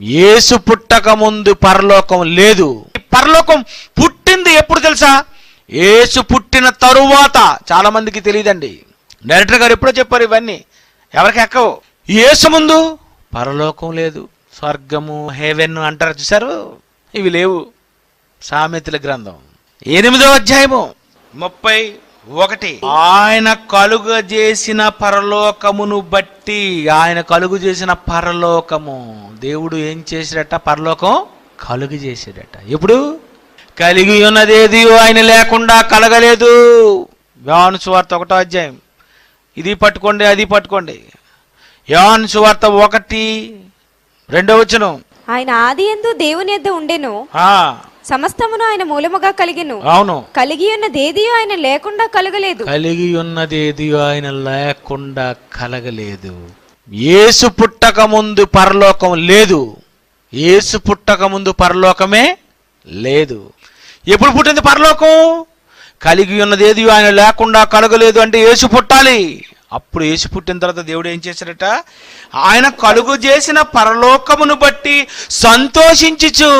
ఏసు పుట్టక ముందు పరలోకం లేదు. పరలోకం పుట్టింది ఎప్పుడు తెలుసా? ఏసు పుట్టిన తరువాత. చాలా మందికి తెలియదండి. డైరెక్టర్ గారు ఎప్పుడో చెప్పారు ఇవన్నీ. ఎవరికి ఎక్కవు? ఏసు ముందు పరలోకం లేదు. స్వర్గము హేవెన్ అంటారు చూసారు ఇవి లేవు. సామెతల గ్రంథం. ఎనిమిదో అధ్యాయము. ముప్పై ఒకటి. ఆయన కలుగ చేసిన పరలోకమును బట్టి ఆయన కలుగు చేసిన పరలోకము. దేవుడు ఏం చేసాడట పరలోకం కలుగు చేసాడట ఎప్పుడు? కలిగి ఉన్నదేది ఆయన లేకుండా కలగలేదు. యోహాను సువార్త ఒకటో అధ్యాయం. ఇది పట్టుకోండి అది పట్టుకోండి. యోహాను సువార్త ఒకటి రెండో వచనం. ఆయన ఆది ఎందు దేవుని యొద్ద ఉండెను. ఆ, సమస్తమును ఆయన మూలముగా కలిగెను. అవును. కలిగి ఉన్నదేది ఆయన లేకుండా కలగలేదు. కలిగి ఉన్నదేది ఆయన లేకుండా కలగలేదు. యేసు పుట్టక ముందు పరలోకం లేదు. యేసు పుట్టక ముందు పరలోకమే లేదు. ఎప్పుడు పుట్టింది పరలోకం? కలిగి ఉన్నదేది ఆయన లేకుండా కలగలేదు అంటే యేసు పుట్టాలి. అప్పుడు యేసు పుట్టిన తర్వాత దేవుడు ఏం చేశాడట? ఆయన కలుగు చేసిన పరలోకమును బట్టి సంతోషించుచు